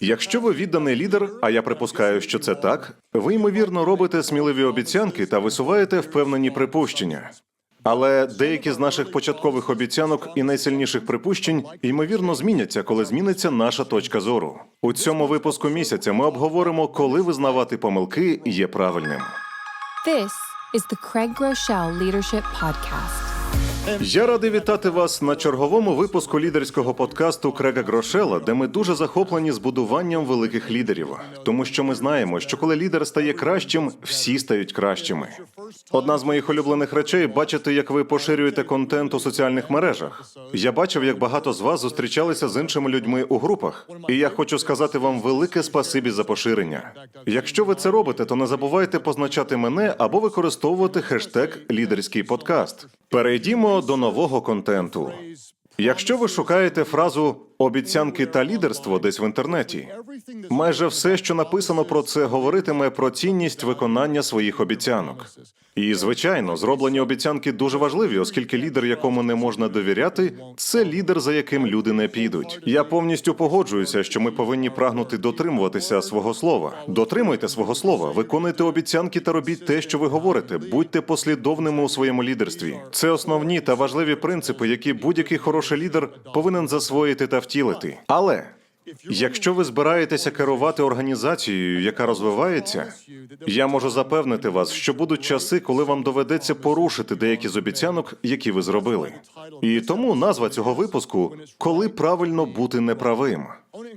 Якщо ви відданий лідер, а я припускаю, що це так, ви ймовірно робите сміливі обіцянки та висуваєте впевнені припущення. Але деякі з наших початкових обіцянок і найсильніших припущень ймовірно зміняться, коли зміниться наша точка зору. У цьому випуску місяця ми обговоримо, коли визнавати помилки є правильним. This is the Craig Groeschel Leadership Podcast. Я радий вітати вас на черговому випуску лідерського подкасту Крега Грошела, де ми дуже захоплені збудуванням великих лідерів, тому що ми знаємо, що коли лідер стає кращим, всі стають кращими. Одна з моїх улюблених речей бачити, як ви поширюєте контент у соціальних мережах. Я бачив, як багато з вас зустрічалися з іншими людьми у групах, і я хочу сказати вам велике спасибі за поширення. Якщо ви це робите, то не забувайте позначати мене або використовувати хештег лідерський подкаст. Перейдімо до нового контенту. Якщо ви шукаєте фразу обіцянки та лідерство десь в інтернеті, майже все, що написано про це, говоритиме про цінність виконання своїх обіцянок. І, звичайно, зроблені обіцянки дуже важливі, оскільки лідер, якому не можна довіряти, це лідер, за яким люди не підуть. Я повністю погоджуюся, що ми повинні прагнути дотримуватися свого слова. Дотримуйте свого слова, виконуйте обіцянки та робіть те, що ви говорите. Будьте послідовними у своєму лідерстві. Це основні та важливі принципи, які будь-який хороший лідер повинен засвоїти та втілити. Але Якщо ви збираєтеся керувати організацією, яка розвивається, я можу запевнити вас, що будуть часи, коли вам доведеться порушити деякі з обіцянок, які ви зробили. І тому назва цього випуску коли правильно бути неправим.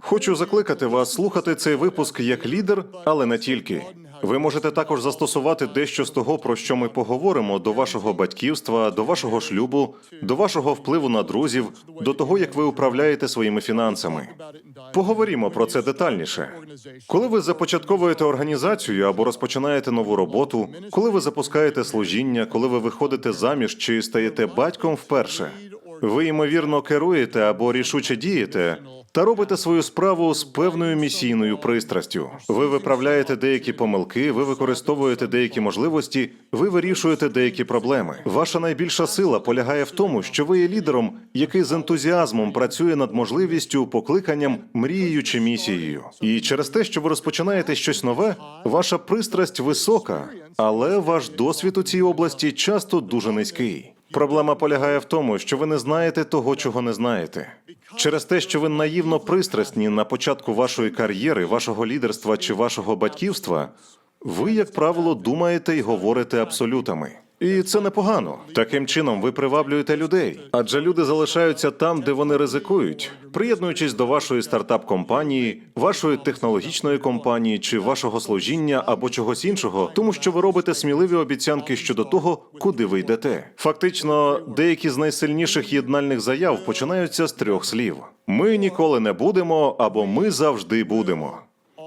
Хочу закликати вас слухати цей випуск як лідер, але не тільки. Ви можете також застосувати дещо з того, про що ми поговоримо до вашого батьківства, до вашого шлюбу, до вашого впливу на друзів, до того, як ви управляєте своїми фінансами. Поговоримо про це детальніше. Коли ви започатковуєте організацію або розпочинаєте нову роботу, коли ви запускаєте служіння, коли ви виходите заміж чи стаєте батьком вперше, ви ймовірно керуєте або рішуче дієте. Та робите свою справу з певною місійною пристрастю. Ви виправляєте деякі помилки, ви використовуєте деякі можливості, ви вирішуєте деякі проблеми. Ваша найбільша сила полягає в тому, що ви є лідером, який з ентузіазмом працює над можливістю, покликанням, мрією чи місією. І через те, що ви розпочинаєте щось нове, ваша пристрасть висока, але ваш досвід у цій області часто дуже низький. Проблема полягає в тому, що ви не знаєте того, чого не знаєте. Через те, що ви наївно пристрасні на початку вашої кар'єри, вашого лідерства чи вашого батьківства, ви, як правило, думаєте і говорите абсолютами. І це непогано. Таким чином ви приваблюєте людей, адже люди залишаються там, де вони ризикують, приєднуючись до вашої стартап-компанії, вашої технологічної компанії чи вашого служіння або чогось іншого, тому що ви робите сміливі обіцянки щодо того, куди ви йдете. Фактично, деякі з найсильніших єднальних заяв починаються з трьох слів: ми ніколи не будемо або ми завжди будемо.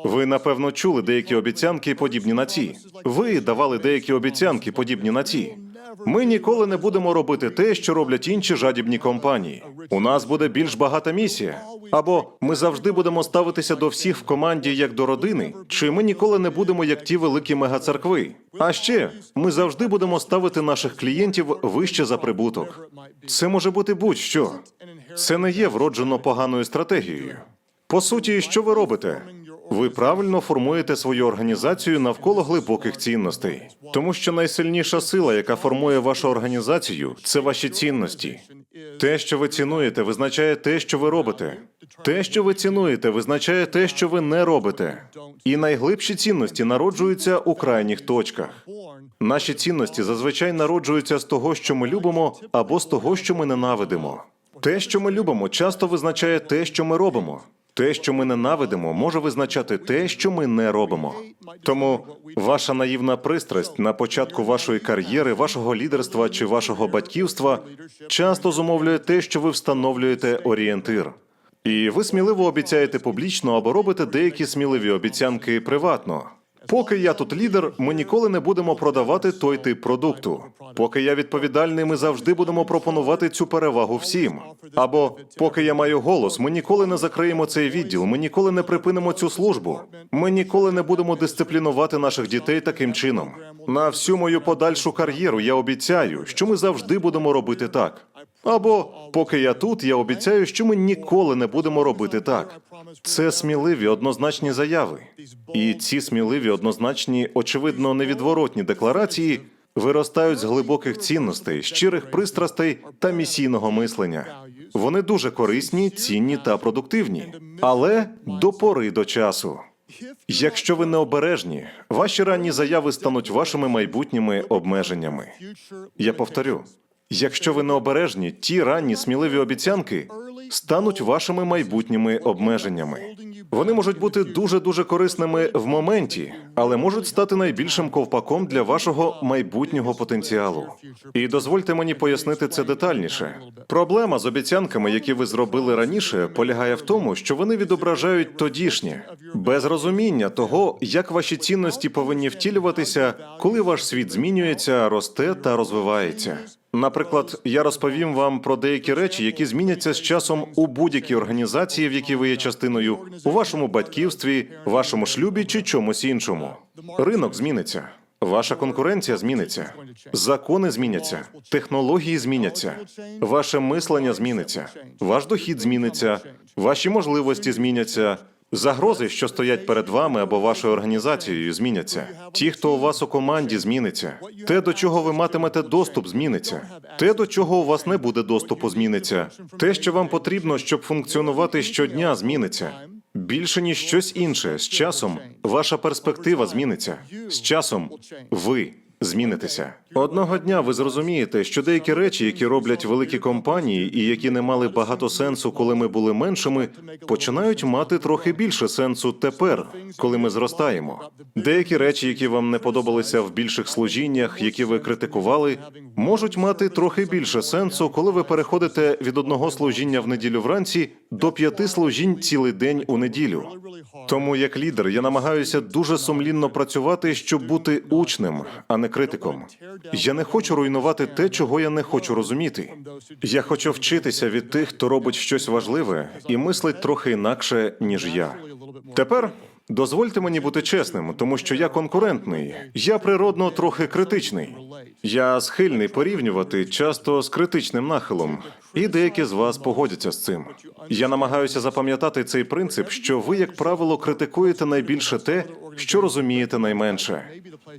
Ви напевно чули деякі обіцянки, подібні на ці. Ви давали деякі обіцянки, подібні на ці. Ми ніколи не будемо робити те, що роблять інші жадібні компанії. У нас буде більш багата місія. Або ми завжди будемо ставитися до всіх в команді як до родини, чи ми ніколи не будемо як ті великі мегацеркви. А ще ми завжди будемо ставити наших клієнтів вище за прибуток. Це може бути будь-що. Це не є вроджено поганою стратегією. По суті, що ви робите? Ви правильно формуєте свою організацію навколо глибоких цінностей, тому що найсильніша сила, яка формує вашу організацію, це ваші цінності. Те, що ви цінуєте, визначає те, що ви робите. Те, що ви цінуєте, визначає те, що ви не робите. І найглибші цінності народжуються у крайніх точках. Наші цінності зазвичай народжуються з того, що ми любимо, або з того, що ми ненавидимо. Те, що ми любимо, часто визначає те, що ми робимо. Те, що ми ненавидимо, може визначати те, що ми не робимо. Тому ваша наївна пристрасть на початку вашої кар'єри, вашого лідерства чи вашого батьківства часто зумовлює те, що ви встановлюєте орієнтир. І ви сміливо обіцяєте публічно або робите деякі сміливі обіцянки приватно. Поки я тут лідер, ми ніколи не будемо продавати той тип продукту. Поки я відповідальний, ми завжди будемо пропонувати цю перевагу всім. Або поки я маю голос, ми ніколи не закриємо цей відділ, ми ніколи не припинимо цю службу. Ми ніколи не будемо дисциплінувати наших дітей таким чином. На всю мою подальшу кар'єру я обіцяю, що ми завжди будемо робити так. Або поки я тут, я обіцяю, що ми ніколи не будемо робити так. Це сміливі однозначні заяви. І ці сміливі, однозначні, очевидно, невідворотні декларації виростають з глибоких цінностей, щирих пристрастей та місійного мислення. Вони дуже корисні, цінні та продуктивні, але до пори до часу. Якщо ви необережні, ваші ранні заяви стануть вашими майбутніми обмеженнями. Я повторю: якщо ви необережні, ті ранні сміливі обіцянки стануть вашими майбутніми обмеженнями. Вони можуть бути дуже дуже корисними в моменті, але можуть стати найбільшим ковпаком для вашого майбутнього потенціалу. І дозвольте мені пояснити це детальніше. Проблема з обіцянками, які ви зробили раніше, полягає в тому, що вони відображають тодішнє, без розуміння того, як ваші цінності повинні втілюватися, коли ваш світ змінюється, росте та розвивається. Наприклад, я розповім вам про деякі речі, які зміняться з часом у будь-якій організації, в якій ви є частиною, у вашому батьківстві, вашому шлюбі чи чомусь іншому. Ринок зміниться. Ваша конкуренція зміниться, закони зміняться, технології зміняться, ваше мислення зміниться, ваш дохід зміниться, ваші можливості зміняться. Загрози, що стоять перед вами або вашою організацією, зміняться. Ті, хто у вас у команді, зміниться. Те, до чого ви матимете доступ, зміниться. Те, до чого у вас не буде доступу, зміниться. Те, що вам потрібно, щоб функціонувати щодня, зміниться. Більше ніж щось інше. З часом ваша перспектива зміниться. З часом ви змінитеся. Одного дня ви зрозумієте, що деякі речі, які роблять великі компанії, і які не мали багато сенсу, коли ми були меншими, починають мати трохи більше сенсу тепер, коли ми зростаємо. Деякі речі, які вам не подобалися в більших служіннях, які ви критикували, можуть мати трохи більше сенсу, коли ви переходите від одного служіння в неділю вранці до п'яти служінь цілий день у неділю. Тому як лідер я намагаюся дуже сумлінно працювати, щоб бути учнем, а не критиком. Я не хочу руйнувати те, чого я не хочу розуміти. Я хочу вчитися від тих, хто робить щось важливе і мислить трохи інакше, ніж я. Тепер дозвольте мені бути чесним, тому що я конкурентний, я природно трохи критичний. Я схильний порівнювати часто з критичним нахилом, і деякі з вас погодяться з цим. Я намагаюся запам'ятати цей принцип, що ви, як правило, критикуєте найбільше те, що розумієте найменше.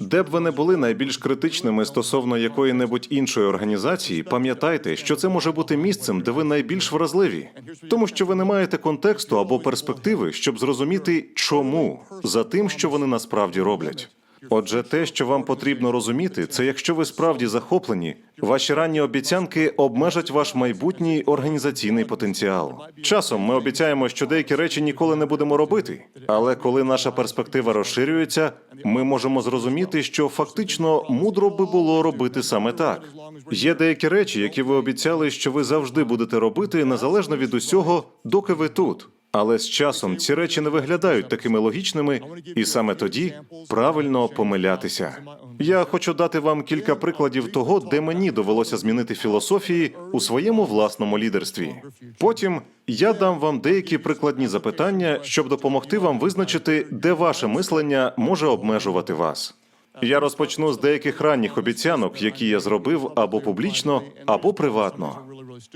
Де б ви не були найбільш критичними стосовно якої-небудь іншої організації, пам'ятайте, що це може бути місцем, де ви найбільш вразливі, тому що ви не маєте контексту або перспективи, щоб зрозуміти, чому за тим, що вони насправді роблять. Отже, те, що вам потрібно розуміти, це якщо ви справді захоплені, ваші ранні обіцянки обмежать ваш майбутній організаційний потенціал. Часом ми обіцяємо, що деякі речі ніколи не будемо робити, але коли наша перспектива розширюється, ми можемо зрозуміти, що фактично мудро би було робити саме так. Є деякі речі, які ви обіцяли, що ви завжди будете робити незалежно від усього, доки ви тут. Але з часом ці речі не виглядають такими логічними, і саме тоді правильно помилятися. Я хочу дати вам кілька прикладів того, де мені довелося змінити філософії у своєму власному лідерстві. Потім я дам вам деякі прикладні запитання, щоб допомогти вам визначити, де ваше мислення може обмежувати вас. Я розпочну з деяких ранніх обіцянок, які я зробив або публічно, або приватно.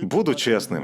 Буду чесним.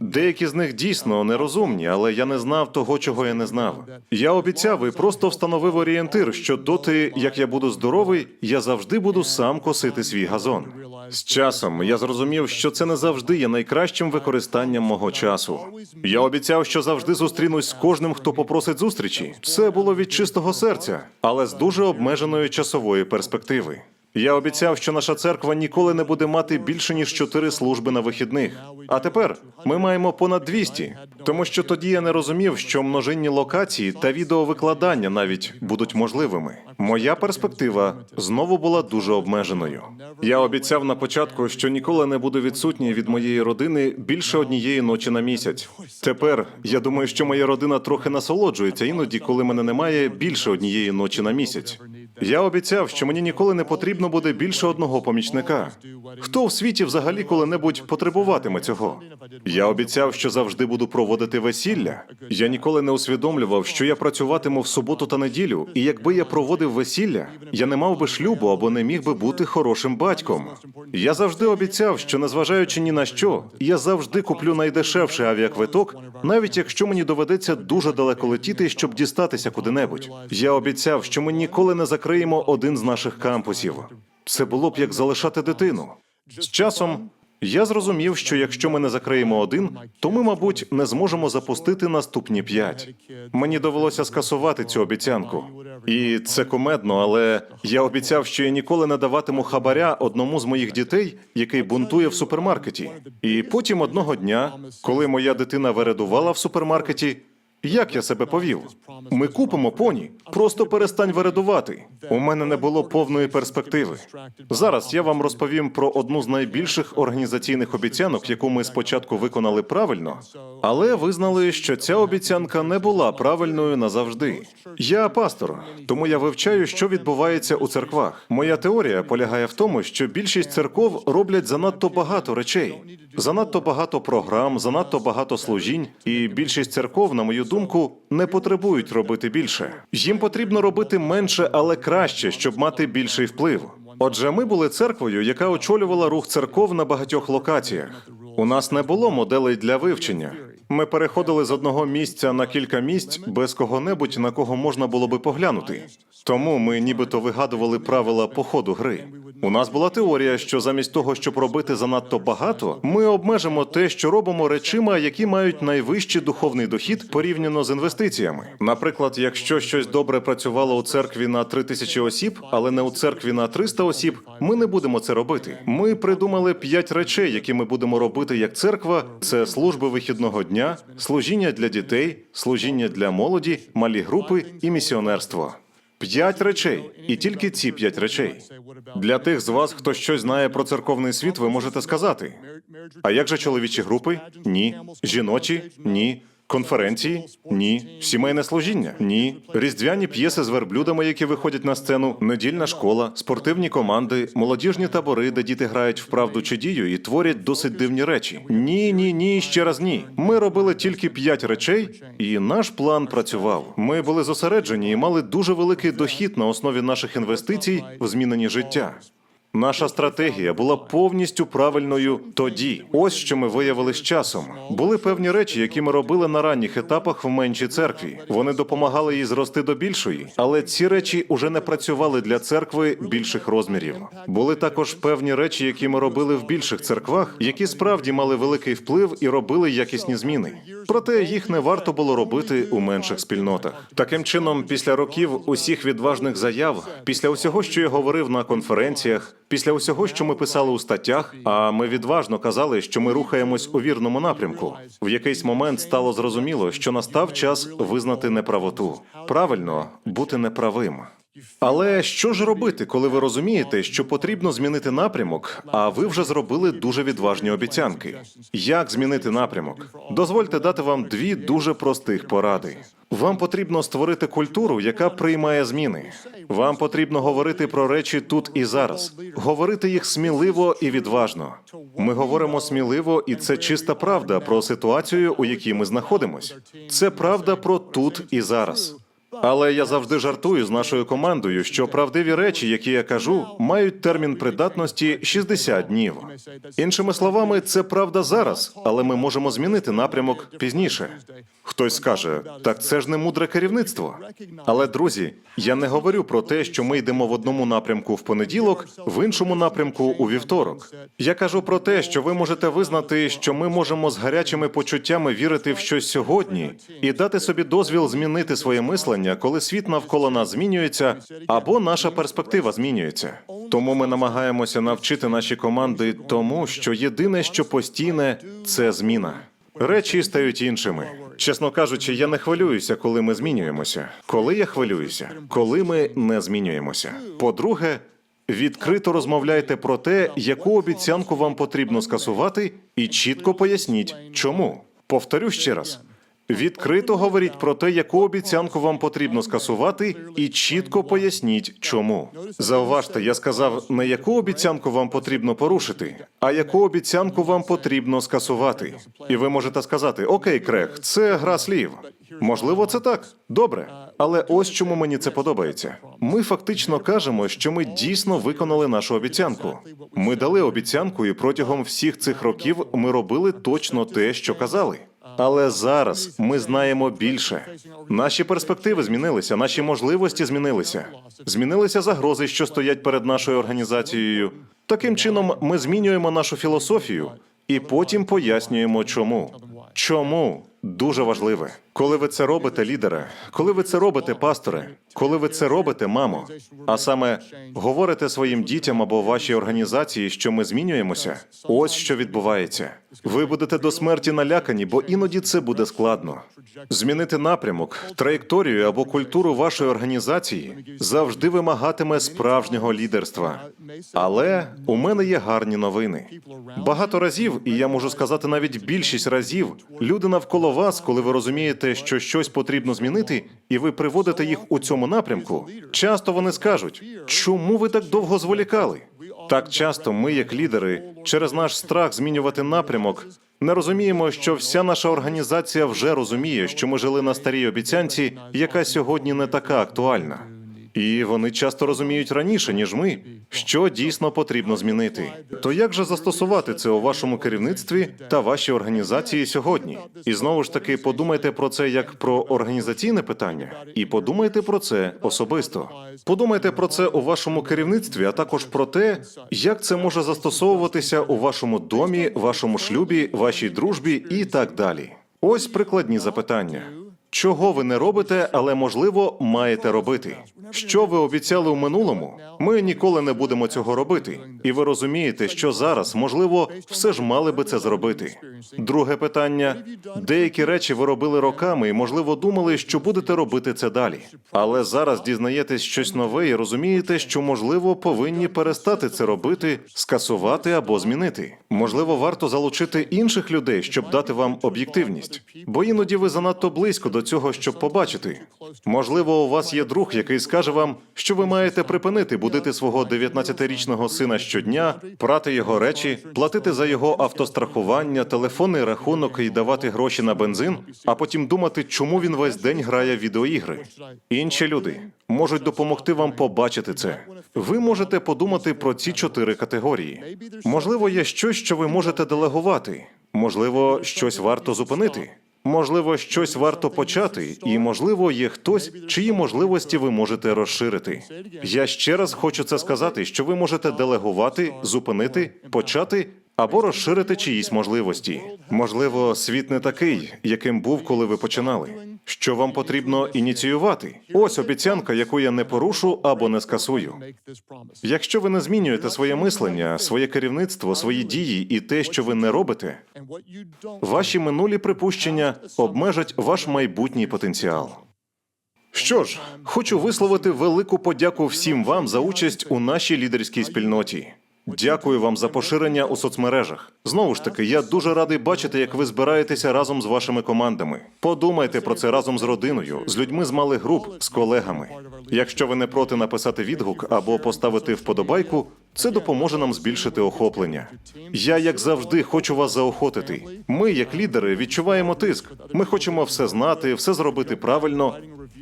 Деякі з них дійсно нерозумні, але я не знав того, чого я не знав. Я обіцяв і просто встановив орієнтир, що доти, як я буду здоровий, я завжди буду сам косити свій газон. З часом я зрозумів, що це не завжди є найкращим використанням мого часу. Я обіцяв, що завжди зустрінусь з кожним, хто попросить зустрічі. Це було від чистого серця, але з дуже обмеженої часової перспективи. Я обіцяв, що наша церква ніколи не буде мати більше ніж чотири служби на вихідних. А тепер ми маємо понад 200, тому що тоді я не розумів, що множинні локації та відеовикладання навіть будуть можливими. Моя перспектива знову була дуже обмеженою. Я обіцяв на початку, що ніколи не буду відсутній від моєї родини більше однієї ночі на місяць. Тепер я думаю, що моя родина трохи насолоджується іноді, коли мене немає більше однієї ночі на місяць. Я обіцяв, що мені ніколи не потрібно буде більше одного помічника. Хто в світі взагалі коли-небудь потребуватиме цього? Я обіцяв, що завжди буду проводити весілля. Я ніколи не усвідомлював, що я працюватиму в суботу та неділю, і якби я проводив весілля, я не мав би шлюбу або не міг би бути хорошим батьком. Я завжди обіцяв, що незважаючи ні на що, я завжди куплю найдешевший авіаквиток, навіть якщо мені доведеться дуже далеко летіти, щоб дістатися куди-небудь. Я обіцяв, що ми ніколи не закриємо один з наших кампусів. Це було б як залишати дитину. З часом я зрозумів, що якщо ми не закриємо один, то ми, мабуть, не зможемо запустити наступні п'ять. Мені довелося скасувати цю обіцянку. І це кумедно, але я обіцяв, що я ніколи не даватиму хабаря одному з моїх дітей, який бунтує в супермаркеті. І потім одного дня, коли моя дитина вередувала в супермаркеті, як я себе повів? Ми купимо поні. Просто перестань вередувати. У мене не було повної перспективи. Зараз я вам розповім про одну з найбільших організаційних обіцянок, яку ми спочатку виконали правильно, але визнали, що ця обіцянка не була правильною назавжди. Я пастор, тому я вивчаю, що відбувається у церквах. Моя теорія полягає в тому, що більшість церков роблять занадто багато речей, занадто багато програм, занадто багато служінь, і більшість церков, на мою думку, не потребують робити більше. Їм потрібно робити менше, але краще, щоб мати більший вплив. Отже, ми були церквою, яка очолювала рух церков на багатьох локаціях. У нас не було моделей для вивчення. Ми переходили з одного місця на кілька місць без кого-небудь, на кого можна було би поглянути. Тому ми нібито вигадували правила по ходу гри. У нас була теорія, що замість того, щоб робити занадто багато, ми обмежимо те, що робимо речима, які мають найвищий духовний дохід порівняно з інвестиціями. Наприклад, якщо щось добре працювало у церкві на 3 тисячі осіб, але не у церкві на 300 осіб, ми не будемо це робити. Ми придумали п'ять речей, які ми будемо робити як церква: це служби вихідного дня, служіння для дітей, служіння для молоді, малі групи і місіонерство. П'ять речей, і тільки ці п'ять речей. Для тих з вас, хто щось знає про церковний світ, ви можете сказати: а як же чоловічі групи? Ні. Жіночі? Ні. Конференції? Ні. Сімейне служіння? Ні. Різдвяні п'єси з верблюдами, які виходять на сцену, недільна школа, спортивні команди, молодіжні табори, де діти грають в правду чи дію і творять досить дивні речі. Ні, ні, ні, ще раз ні. Ми робили тільки п'ять речей, і наш план працював. Ми були зосереджені і мали дуже великий дохід на основі наших інвестицій в змінені життя. Наша стратегія була повністю правильною тоді. Ось що ми виявили з часом. Були певні речі, які ми робили на ранніх етапах в меншій церкві. Вони допомагали їй зрости до більшої, але ці речі уже не працювали для церкви більших розмірів. Були також певні речі, які ми робили в більших церквах, які справді мали великий вплив і робили якісні зміни. Проте їх не варто було робити у менших спільнотах. Таким чином, після років усіх відважних заяв, після усього, що я говорив на конференціях, після усього, що ми писали у статтях, а ми відважно казали, що ми рухаємось у вірному напрямку. В якийсь момент стало зрозуміло, що настав час визнати неправоту. Правильно бути неправим. Але що ж робити, коли ви розумієте, що потрібно змінити напрямок, а ви вже зробили дуже відважні обіцянки? Як змінити напрямок? Дозвольте дати вам дві дуже простих поради. Вам потрібно створити культуру, яка приймає зміни. Вам потрібно говорити про речі тут і зараз, говорити їх сміливо і відважно. Ми говоримо сміливо, і це чиста правда про ситуацію, у якій ми знаходимось. Це правда про тут і зараз. Але я завжди жартую з нашою командою, що правдиві речі, які я кажу, мають термін придатності 60 днів. Іншими словами, це правда зараз, але ми можемо змінити напрямок пізніше. Хтось скаже, так це ж не мудре керівництво. Але друзі, я не говорю про те, що ми йдемо в одному напрямку в понеділок, в іншому напрямку у вівторок. Я кажу про те, що ви можете визнати, що ми можемо з гарячими почуттями вірити в щось сьогодні і дати собі дозвіл змінити своє мислення, коли світ навколо нас змінюється, або наша перспектива змінюється. Тому ми намагаємося навчити наші команди тому, що єдине, що постійне, це зміна. Речі стають іншими. Чесно кажучи, я не хвилююся, коли ми змінюємося. Коли я хвилююся, коли ми не змінюємося. По-друге, відкрито розмовляйте про те, яку обіцянку вам потрібно скасувати, і чітко поясніть, чому. Повторю ще раз. Відкрито говоріть про те, яку обіцянку вам потрібно скасувати, і чітко поясніть, чому. Зауважте, я сказав не яку обіцянку вам потрібно порушити, а яку обіцянку вам потрібно скасувати. І ви можете сказати: Окей, Крег, це гра слів. Можливо, це так. Добре. Але ось чому мені це подобається. Ми фактично кажемо, що ми дійсно виконали нашу обіцянку. Ми дали обіцянку, і протягом всіх цих років ми робили точно те, що казали. Але зараз ми знаємо більше. Наші перспективи змінилися, наші можливості змінилися. Змінилися загрози, що стоять перед нашою організацією. Таким чином, ми змінюємо нашу філософію і потім пояснюємо, чому. Чому дуже важливе, коли ви це робите, лідере, коли ви це робите, пасторе, коли ви це робите, мамо, а саме говорите своїм дітям або вашій організації, що ми змінюємося. Ось що відбувається. Ви будете до смерті налякані, бо іноді це буде складно. Змінити напрямок, траєкторію або культуру вашої організації завжди вимагатиме справжнього лідерства. Але у мене є гарні новини. Багато разів, і я можу сказати навіть більшість разів, люди навколо вас, коли ви розумієте, що щось потрібно змінити, і ви приводите їх у цьому напрямку, часто вони скажуть, чому ви так довго зволікали? Так часто ми, як лідери, через наш страх змінювати напрямок, не розуміємо, що вся наша організація вже розуміє, що ми жили на старій обіцянці, яка сьогодні не така актуальна. І вони часто розуміють раніше, ніж ми, що дійсно потрібно змінити. То як же застосувати це у вашому керівництві та вашій організації сьогодні? І знову ж таки, подумайте про це як про організаційне питання, і подумайте про це особисто. Подумайте про це у вашому керівництві, а також про те, як це може застосовуватися у вашому домі, вашому шлюбі, вашій дружбі і так далі. Ось прикладні запитання. Чого ви не робите, але можливо маєте робити? Що ви обіцяли у минулому? Ми ніколи не будемо цього робити. І ви розумієте, що зараз, можливо, все ж мали би це зробити. Друге питання: деякі речі ви робили роками і, можливо, думали, що будете робити це далі. Але зараз дізнаєтесь щось нове і розумієте, що можливо повинні перестати це робити, скасувати або змінити. Можливо, варто залучити інших людей, щоб дати вам об'єктивність. Бо іноді ви занадто близько до цього, щоб побачити. Можливо, у вас є друг, який скаже вам, що ви маєте припинити будити свого 19-річного сина щодня, прати його речі, платити за його автострахування, телефонний рахунок і давати гроші на бензин, а потім думати, чому він весь день грає в відеоігри. Інші люди можуть допомогти вам побачити це. Ви можете подумати про ці чотири категорії. Можливо, є щось, що ви можете делегувати. Можливо, щось варто зупинити. Можливо, щось варто почати, і можливо, є хтось, чиї можливості ви можете розширити. Я ще раз хочу це сказати, що ви можете делегувати, зупинити, почати або розширити чиїсь можливості. Можливо, світ не такий, яким був, коли ви починали. Що вам потрібно ініціювати? Ось обіцянка, яку я не порушу або не скасую. Якщо ви не змінюєте своє мислення, своє керівництво, свої дії і те, що ви не робите, ваші минулі припущення обмежать ваш майбутній потенціал. Що ж, хочу висловити велику подяку всім вам за участь у нашій лідерській спільноті. Дякую вам за поширення у соцмережах. Знову ж таки, я дуже радий бачити, як ви збираєтеся разом з вашими командами. Подумайте про це разом з родиною, з людьми з малих груп, з колегами. Якщо ви не проти написати відгук або поставити вподобайку, це допоможе нам збільшити охоплення. Я, як завжди, хочу вас заохотити. Ми, як лідери, відчуваємо тиск. Ми хочемо все знати, все зробити правильно.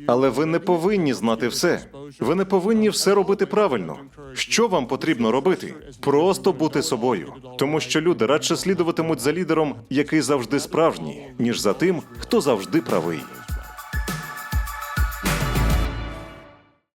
Але ви не повинні знати все. Ви не повинні все робити правильно. Що вам потрібно робити? Просто бути собою, тому що люди радше слідуватимуть за лідером, який завжди справжній, ніж за тим, хто завжди правий.